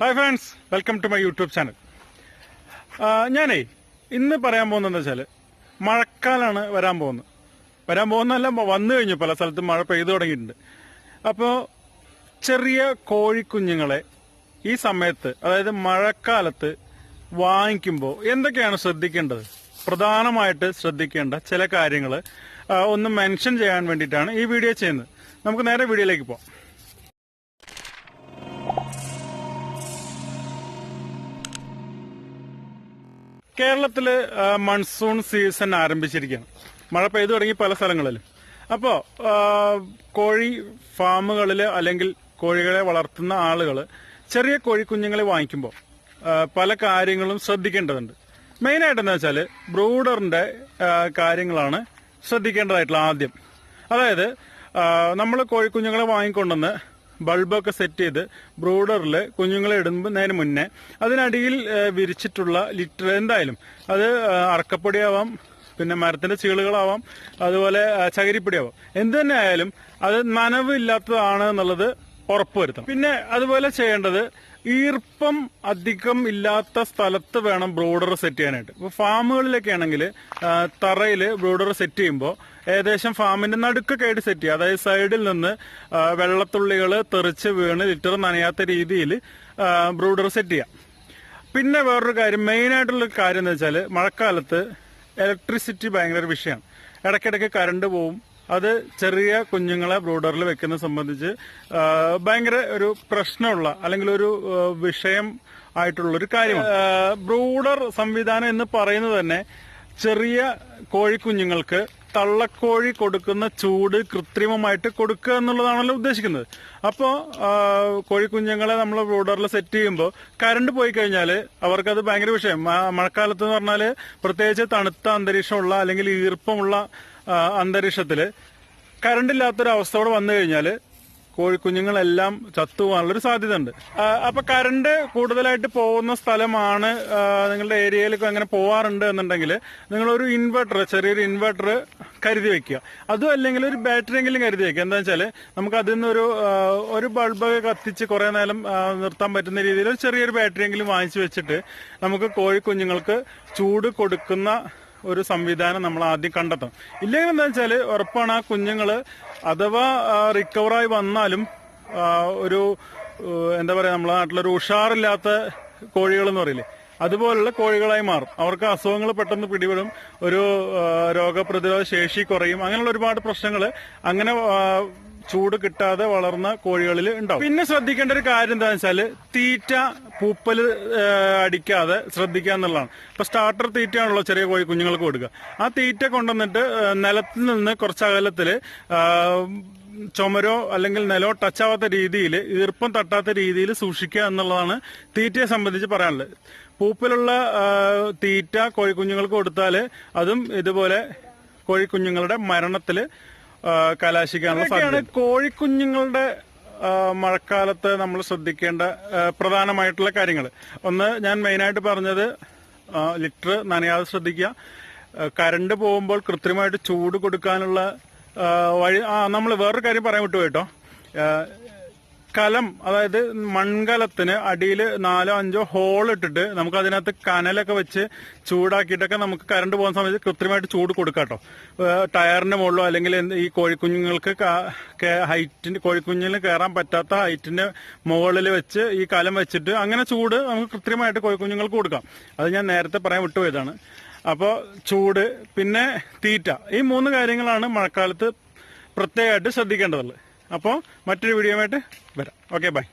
Hi friends welcome to my YouTube channel ഞാനേ ഇന്ന് പറയാൻ പോകുന്നത് വെച്ചാൽ മഴക്കാലാണ് വരാൻ പോകുന്നത്. വരാൻ പോകുന്നതല്ല വന്നു കഴിഞ്ഞു. പല സ്ഥലത്തും മഴ പെയ്തു തുടങ്ങിയിട്ടുണ്ട്. അപ്പോൾ ചെറിയ കോഴിക്കുഞ്ഞുങ്ങളെ ഈ സമയത്ത് അതായത് മഴക്കാലത്ത് വാങ്ങിക്കുമ്പോൾ എന്തൊക്കെയാണ് ശ്രദ്ധിക്കേണ്ടത്? പ്രധാനമായിട്ട് ശ്രദ്ധിക്കേണ്ട ചില കാര്യങ്ങൾ ഒന്ന് മെൻഷൻ ചെയ്യാൻ വേണ്ടിയിട്ടാണ് ഈ വീഡിയോ ചെയ്യുന്നത്. നമുക്ക് നേരെ വീഡിയോയിലേക്ക് പോകാം കേരളത്തിൽ ആ, മൺസൂൺ സീസൺ ആരംഭിച്ചിരിക്കുകയാണ്. മഴ പെയ്തു തുടങ്ങി പല സ്ഥലങ്ങളിലും. അപ്പോൾ കോഴി ഫാമുകളിൽ അല്ലെങ്കിൽ കോഴികളെ വളർത്തുന്ന ആളുകൾ ചെറിയ കോഴിക്കുഞ്ഞുങ്ങളെ വാങ്ങിക്കുമ്പോൾ പല കാര്യങ്ങളും ശ്രദ്ധിക്കേണ്ടതുണ്ട്. മെയിനായിട്ട് എന്താ വെച്ചാൽ ബ്രൂഡറിന്റെ കാര്യങ്ങളാണ് ശ്രദ്ധിക്കേണ്ടതായിട്ടുള്ള ആദ്യം. അതായത് നമ്മൾ കോഴിക്കുഞ്ഞുങ്ങളെ വാങ്ങിക്കൊണ്ടുവന്ന് ബൾബൊക്കെ സെറ്റ് ചെയ്ത് ബ്രൂഡറിൽ കുഞ്ഞുങ്ങളെ ഇടുന്നതിന് മുന്നേ അതിനടിയിൽ വിരിച്ചിട്ടുള്ള ലിറ്റർ എന്തായാലും. അത് അറക്കപ്പൊടിയാവാം പിന്നെ മരത്തിന്റെ ചീളുകളാവാം അതുപോലെ ചകിരിപ്പൊടിയാവാം. എന്ത് തന്നെ ആയാലും അത് നനവില്ലാത്തതാണ് എന്നുള്ളത് ഉറപ്പുവരുത്തണം പിന്നെ അതുപോലെ ചെയ്യേണ്ടത് ഈർപ്പം അധികം ഇല്ലാത്ത സ്ഥലത്ത് വേണം ബ്രോഡർ സെറ്റ് ചെയ്യാനായിട്ട്. ഇപ്പൊ ഫാമുകളിലൊക്കെ ആണെങ്കിൽ തറയിൽ ബ്രോഡർ സെറ്റ് ചെയ്യുമ്പോൾ ഏകദേശം ഫാമിന്റെ നടുക്കൊക്കെ ആയിട്ട് സെറ്റ് ചെയ്യുക. അതായത് സൈഡിൽ നിന്ന് വെള്ളത്തുള്ളികൾ തെറിച്ച് വീണ് ലിറ്റർ നനയാത്ത രീതിയിൽ ബ്രൂഡർ സെറ്റ് ചെയ്യാം. പിന്നെ വേറൊരു കാര്യം മെയിൻ ആയിട്ടുള്ള കാര്യം എന്ന് വെച്ചാൽ മഴക്കാലത്ത് ഇലക്ട്രിസിറ്റി ഭയങ്കര വിഷയമാണ്. ഇടയ്ക്കിടയ്ക്ക് കറണ്ട് പോവും. അത് ചെറിയ കുഞ്ഞുങ്ങളെ ബ്രൂഡറിൽ വെക്കുന്ന സംബന്ധിച്ച് ഭയങ്കര ഒരു പ്രശ്നമുള്ള അല്ലെങ്കിൽ ഒരു വിഷയം ആയിട്ടുള്ള ഒരു കാര്യമാണ് ബ്രൂഡർ സംവിധാനം എന്ന് പറയുന്നത് തന്നെ ചെറിയ കോഴിക്കുഞ്ഞുങ്ങൾക്ക് തള്ളക്കോഴി കൊടുക്കുന്ന ചൂട് കൃത്രിമമായിട്ട് കൊടുക്കുക എന്നുള്ളതാണല്ലോ ഉദ്ദേശിക്കുന്നത്. അപ്പോൾ കോഴിക്കുഞ്ഞുങ്ങളെ നമ്മൾ ബ്രൂഡറിൽ സെറ്റ് ചെയ്യുമ്പോൾ കറണ്ട് പോയി കഴിഞ്ഞാൽ അവർക്കത് ഭയങ്കര വിഷയം. മഴക്കാലത്ത് എന്ന് പറഞ്ഞാൽ പ്രത്യേകിച്ച് തണുത്ത അന്തരീക്ഷമുള്ള അല്ലെങ്കിൽ ഈർപ്പമുള്ള അന്തരീക്ഷത്തിൽ കരണ്ടില്ലാത്തൊരവസ്ഥയോടെ വന്നു കഴിഞ്ഞാൽ കോഴിക്കുഞ്ഞുങ്ങളെല്ലാം ചത്തുപോകാനുള്ളൊരു സാധ്യത ഉണ്ട് അപ്പൊ കറണ്ട് കൂടുതലായിട്ട് പോകുന്ന സ്ഥലമാണ് നിങ്ങളുടെ ഏരിയയിലൊക്കെ അങ്ങനെ പോവാറുണ്ട് എന്നുണ്ടെങ്കിൽ നിങ്ങളൊരു ഇൻവെർട്ടർ ചെറിയൊരു ഇൻവെർട്ടർ കരുതി വെക്കുക. അതും അല്ലെങ്കിൽ ഒരു ബാറ്ററി എങ്കിലും കരുതി വെക്കുക. എന്താ വെച്ചാൽ നമുക്ക് അതിൽ നിന്നൊരു ഒരു ബൾബൊക്കെ കത്തിച്ച് കുറെ നേരം നിർത്താൻ പറ്റുന്ന രീതിയിൽ ഒരു ചെറിയൊരു ബാറ്ററി എങ്കിലും വാങ്ങിച്ചു വെച്ചിട്ട് നമുക്ക് കോഴിക്കുഞ്ഞുങ്ങൾക്ക് ചൂട് കൊടുക്കുന്ന ഒരു സംവിധാനം നമ്മൾ ആദ്യം കണ്ടെത്തണം. ഇല്ലെങ്കിൽ എന്താ വെച്ചാൽ ഉറപ്പാണ് ആ കുഞ്ഞുങ്ങൾ അഥവാ റിക്കവറായി വന്നാലും ഒരു എന്താ പറയാ നമ്മളെ നാട്ടിലൊരു ഉഷാറില്ലാത്ത കോഴികൾ എന്ന് പറയില്ലേ അതുപോലുള്ള കോഴികളായി മാറും. അവർക്ക് അസുഖങ്ങൾ പെട്ടെന്ന് പിടിപെടും ഒരു രോഗപ്രതിരോധ ശേഷി കുറയും അങ്ങനെയുള്ള ഒരുപാട് പ്രശ്നങ്ങൾ അങ്ങനെ ചൂട് കിട്ടാതെ വളർന്ന കോഴികളിൽ ഉണ്ടാവും. പിന്നെ ശ്രദ്ധിക്കേണ്ട ഒരു കാര്യം എന്താണെന്ന് വെച്ചാൽ തീറ്റ പൂപ്പൽ അടിക്കാതെ ശ്രദ്ധിക്കുക എന്നുള്ളതാണ്. ഇപ്പൊ സ്റ്റാർട്ടർ തീറ്റയാണല്ലോ ചെറിയ കോഴി കുഞ്ഞുങ്ങൾക്ക് കൊടുക്കുക. ആ തീറ്റ കൊണ്ടുവന്നിട്ട് നിലത്തിൽ നിന്ന് കുറച്ച് അകലത്തിൽ ചുമരോ അല്ലെങ്കിൽ നിലോ ടച്ച് ആവാത്ത രീതിയിൽ ഈർപ്പം തട്ടാത്ത രീതിയിൽ സൂക്ഷിക്കുക എന്നുള്ളതാണ് തീറ്റയെ സംബന്ധിച്ച് പറയാനുള്ളത്. പൂപ്പിലുള്ള തീറ്റ കോഴിക്കുഞ്ഞുങ്ങൾക്ക് കൊടുത്താൽ അതും ഇതുപോലെ കോഴിക്കുഞ്ഞുങ്ങളുടെ മരണത്തിൽ കലാശിക്കാനുള്ള സാധ്യത. കോഴിക്കുഞ്ഞുങ്ങളുടെ മഴക്കാലത്ത് നമ്മൾ ശ്രദ്ധിക്കേണ്ട പ്രധാനമായിട്ടുള്ള കാര്യങ്ങൾ. ഒന്ന് ഞാൻ മെയിനായിട്ട് പറഞ്ഞത് ലിറ്റർ നനയാതെ ശ്രദ്ധിക്കുക. കരണ്ട് പോകുമ്പോൾ കൃത്രിമമായിട്ട് ചൂട് കൊടുക്കാനുള്ള വഴി ആ നമ്മൾ വേറൊരു കാര്യം പറയാൻ വിട്ടു കേട്ടോ. കലം അതായത് മൺകലത്തിന് അടിയിൽ നാലോ അഞ്ചോ ഹോൾ ഇട്ടിട്ട് നമുക്ക് അതിനകത്ത് കനലൊക്കെ വെച്ച് ചൂടാക്കിയിട്ടൊക്കെ നമുക്ക് കറണ്ട് പോകുന്ന സമയത്ത് കൃത്യമായിട്ട് ചൂട് കൊടുക്കാട്ടോ ടയറിന്റെ മുകളിലോ അല്ലെങ്കിൽ ഈ കോഴിക്കുഞ്ഞുങ്ങൾക്ക് ഹൈറ്റിന് കോഴിക്കുഞ്ഞിന് കയറാൻ പറ്റാത്ത ഹൈറ്റിന്റെ മുകളിൽ വെച്ച് ഈ കലം വെച്ചിട്ട് അങ്ങനെ ചൂട് നമുക്ക് കൃത്യമായിട്ട് കോഴിക്കുഞ്ഞുങ്ങൾക്ക് കൊടുക്കാം. അത് ഞാൻ നേരത്തെ പറയാൻ വിട്ടുപോയതാണ്. അപ്പോൾ ചൂട് പിന്നെ തീറ്റ. ഈ മൂന്ന് കാര്യങ്ങളാണ് മഴക്കാലത്ത് പ്രത്യേകമായിട്ട് ശ്രദ്ധിക്കേണ്ടതുള്ളത്. അപ്പോൾ മറ്റൊരു വീഡിയോയുമായിട്ട് വരാം. Okay bye